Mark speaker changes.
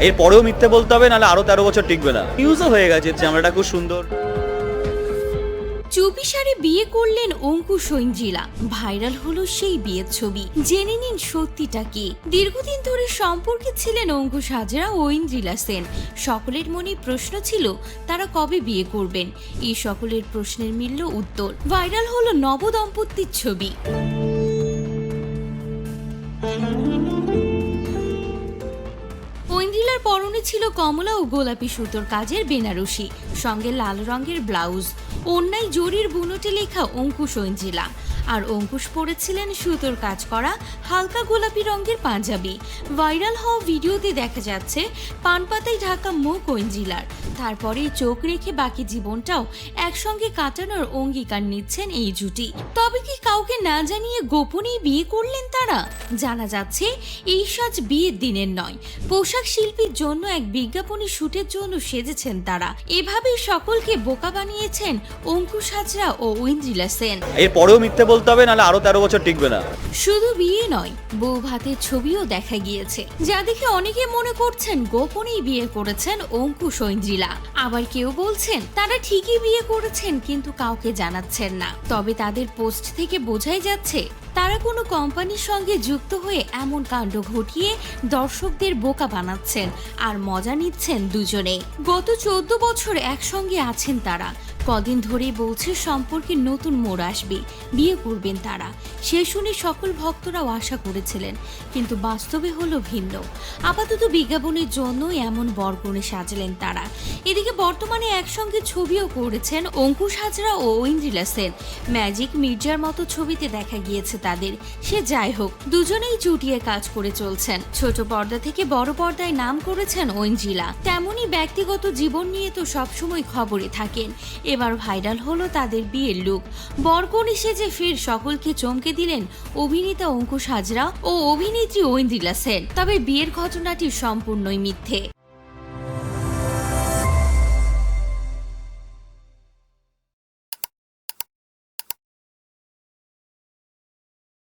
Speaker 1: এর পরেও মিথ্যে বলতে হবে, নাহলে আরও তেরো বছর টিকবে না। নিউজও হয়ে গেছে, চামড়াটা খুব সুন্দর।
Speaker 2: চুপিসারে বিয়ে করলেন অঙ্কুশ ঐঞ্জিলা ভাইরাল হলো সেই বিয়ের ছবি। জেনে নিন সত্যিটা কি। দীর্ঘদিন ধরে সম্পর্কে ছিলেন অঙ্কুশ হাজরা ও ঐন্দ্রিলা সেন। সকলের মনে প্রশ্ন ছিল, তারা কবে বিয়ে করবেন? এই সকলের প্রশ্নের মিলল উত্তর। ভাইরাল হলো নবদম্পতির ছবি। ঐন্দ্রিলার পরনে ছিল কমলা ও গোলাপি সুতোর কাজের বেনারসি, সঙ্গে লাল রঙের ব্লাউজ। অন্যায় জরির বুনোটে লেখা অঙ্কুশ ঐন্দ্রিলা আর অঙ্কুশ পরেছিলেন সুতোর কাজ করা হালকা গোলাপি রঙের পাঞ্জাবি। ভাইরাল হওয়া ভিডিওতে দেখা যাচ্ছে, পানপাতায় ঢাকা মুখ ঐন্দ্রিলার তারপরে চোখ রেখে বাকি জীবনটাও একসঙ্গে কাটানোর অঙ্গীকার নিচ্ছেন এই জুটি। তবে কি কাউকে না জানিয়ে গোপনেই বিয়ে করলেন তারা? জানা যাচ্ছে, এই সাজ বিয়ের দিনের নয়। পোশাক শিল্পীর জন্য এক বিজ্ঞাপনী শুটের জন্য সেজেছেন তারা। এভাবেই সকলকে বোকা বানিয়েছেন অঙ্কুশ হাজরা ও ঐন্দ্রিলা সেন।
Speaker 1: এর পরেও মিথ্যে বলতে হবে আরও তেরো বছর টিকবে না।
Speaker 2: শুধু বিয়ে নয়, বউ ছবিও দেখা গিয়েছে। যা দেখে অনেকে মনে করছেন গোপনেই বিয়ে করেছেন আবার কেউ বলছেন, তারা ঠিকই বিয়ে করেছেন, কিন্তু কাউকে জানাচ্ছেন না। তবে তাদের পোস্ট থেকে বোঝাই যাচ্ছে, তারা কোনো কোম্পানির সঙ্গে যুক্ত হয়ে এমন কাণ্ড ঘটিয়ে দর্শকদের বোকা বানাচ্ছেন আর মজা নিচ্ছেন দুজনে গত চোদ্দ বছর একসঙ্গে আছেন তারা কদিন ধরেই বলছে সম্পর্কে নতুন মোড় আসবে, বিয়ে করবেন তারা। সে শুনে সকল ভক্তরাও আশা করেছিলেন, কিন্তু বাস্তবে হলো ভিন্ন। আপাতত বিজ্ঞাপনের জন্য এমন বরগুণে সাজলেন তারা। এদিকে বর্তমানে একসঙ্গে ছবিও করেছেন অঙ্কুশ হাজরা ও ঐন্দ্রিলা সেন। ম্যাজিক মির্জার মতো ছবিতে দেখা গিয়েছে তাদের। সে যাই হোক, দুজনেই জুটিয়ে কাজ করে চলছেন। ছোট পর্দা থেকে বড় পর্দায় নাম করেছেন ঐন্দ্রিলা। তেমনি ব্যক্তিগত জীবন নিয়ে তো সবসময় খবরে থাকেন। এবার ভাইরাল হলো তাদের বিয়ের লুক বরকনে সেজে ফের সকলকে চমকে দিলেন অভিনেতা অঙ্কুশ হাজরা ও অভিনেত্রী ঐন্দ্রিলা সেন। তবে বিয়ের ঘটনাটি সম্পূর্ণই মিথ্যে।